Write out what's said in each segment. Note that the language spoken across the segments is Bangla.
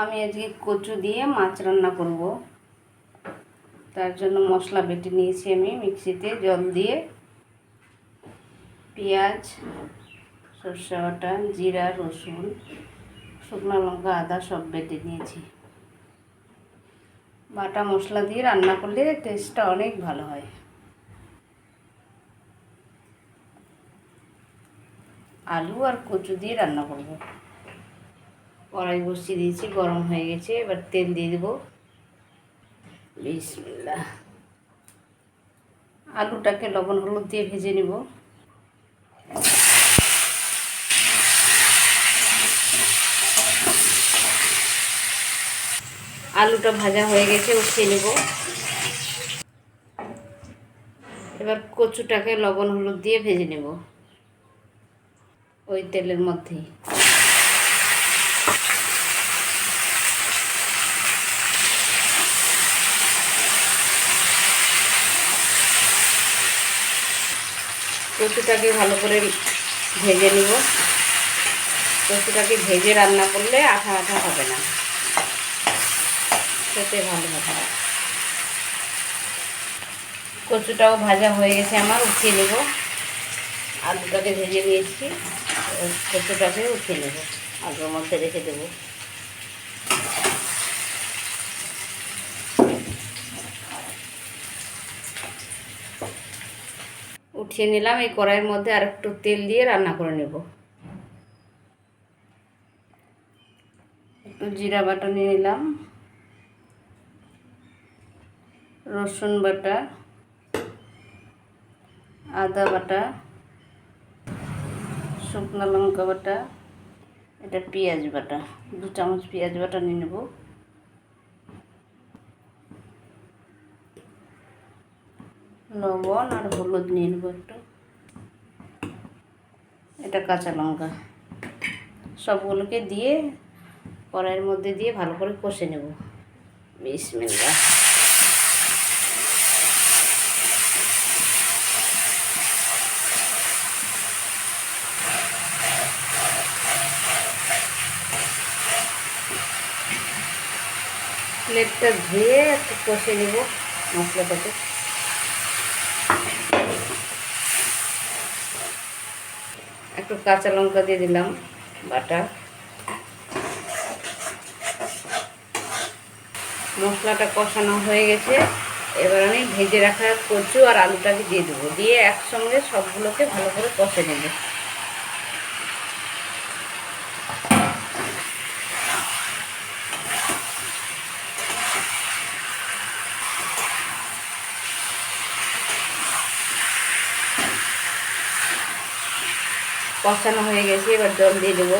আমি আজকে কচু দিয়ে মাছ রান্না করব। তার জন্য মশলা বেটে নিয়েছি আমি মিক্সিতে জল দিয়ে। পেঁয়াজ, সর্ষে বাটা, জিরা, রসুন, শুকনো লঙ্কা, আদা সব বেটে নিয়েছি। বাটা মশলা দিয়ে রান্না করলে টেস্টটা অনেক ভালো হয়। আলু আর কচু দিয়ে রান্না করব। কড়াই বসিয়ে দিয়েছি, গরম হয়ে গেছে, এবার তেল দিয়ে দেবো। বিসমিল্লাহ। আলুটাকে লবণ হলুদ দিয়ে ভেজে নেব। আলুটা ভাজা হয়ে গেছে, উঠিয়ে নেব। এবার কচুটাকে লবণ হলুদ দিয়ে ভেজে নেব। ওই তেলের মধ্যেই। কচুটাকে ভালো করে ভেজে নিব। কচুটাকে ভেজে রান্না করলে আঠা আঠা হবে না। খেতে ভালো হবে কচুটাও ভাজা হয়ে গেছে আমার, উঠিয়ে নেব। আলুটাকে ভেজে নিয়েছি, কচুটাকে উঠিয়ে নেব। আলুর মধ্যে রেখে দেবো। উঠিয়ে নিলাম, এই কড়াইয়ের মধ্যে আর একটু তেল দিয়ে রান্না করে নেব। একটু জিরা বাটা নিয়ে নিলাম, রসুন বাটা, আদা বাটা, শুকনো লঙ্কা বাটা, এটা পেঁয়াজ বাটা, দু চামচ পেঁয়াজ বাটা নিয়ে নেব। লবণ আর হলুদ নিয়ে নেব একটু। এটা কাঁচা লঙ্কা। সবগুলোকে দিয়ে কড়াইয়ের মধ্যে দিয়ে ভালো করে কষে নেব। বিসমিল্লা প্লেটটা ধুয়ে একটু কষে নেব মশলাটাকে। একটু কাঁচা লঙ্কা দিয়ে দিলাম, বাটা। মশলাটা কষানো হয়ে গেছে। এবার আমি ভেজে রাখা কচু আর আলুটাকে দিয়ে দেবো। দিয়ে একসঙ্গে সবগুলোকে ভালো করে কষে নেব। কষানো হয়ে গেছে, এবার জল দিয়ে দেবো।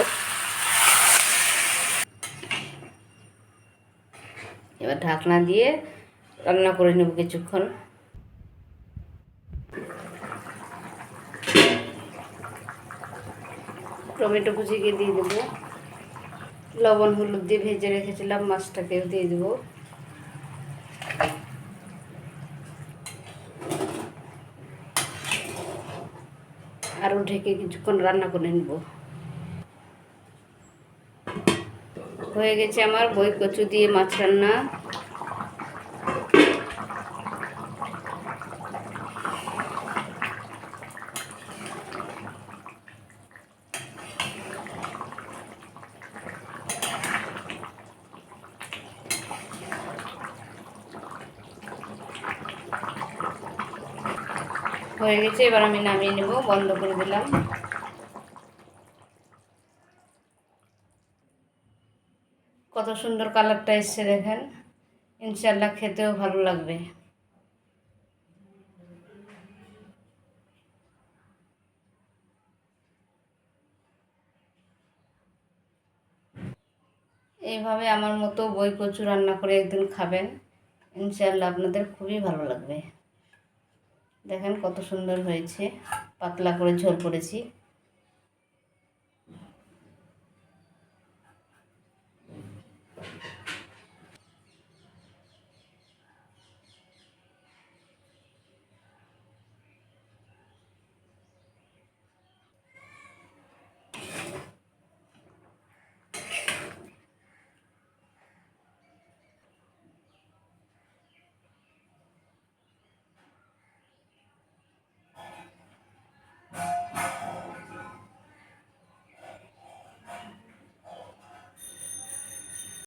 এবার ঢাকনা দিয়ে রান্না করে নেব কিছুক্ষণ। টমেটো কুচিকে দিয়ে দেবো। লবণ হলুদ দিয়ে ভেজে রেখেছিলাম, মাছটাকেও দিয়ে দেবো। আরও ঢেকে কিছুক্ষণ রান্না করে নেব। হয়ে গেছে আমার বই কচু দিয়ে মাছ রান্না। হয়ে গেছে, এবার আমি নামিয়ে নেব, বন্ধ করে দিলাম। কত সুন্দর কালারটা এসছে দেখেন ইনশাল্লাহ খেতেও ভালো লাগবে। এইভাবে আমার মতো বই কচু রান্না করে একদিন খাবেন ইনশাল্লাহ আপনাদের খুবই ভালো লাগবে। দেখেন কত সুন্দর হয়েছে। পাতলা করে ঝোল করেছি।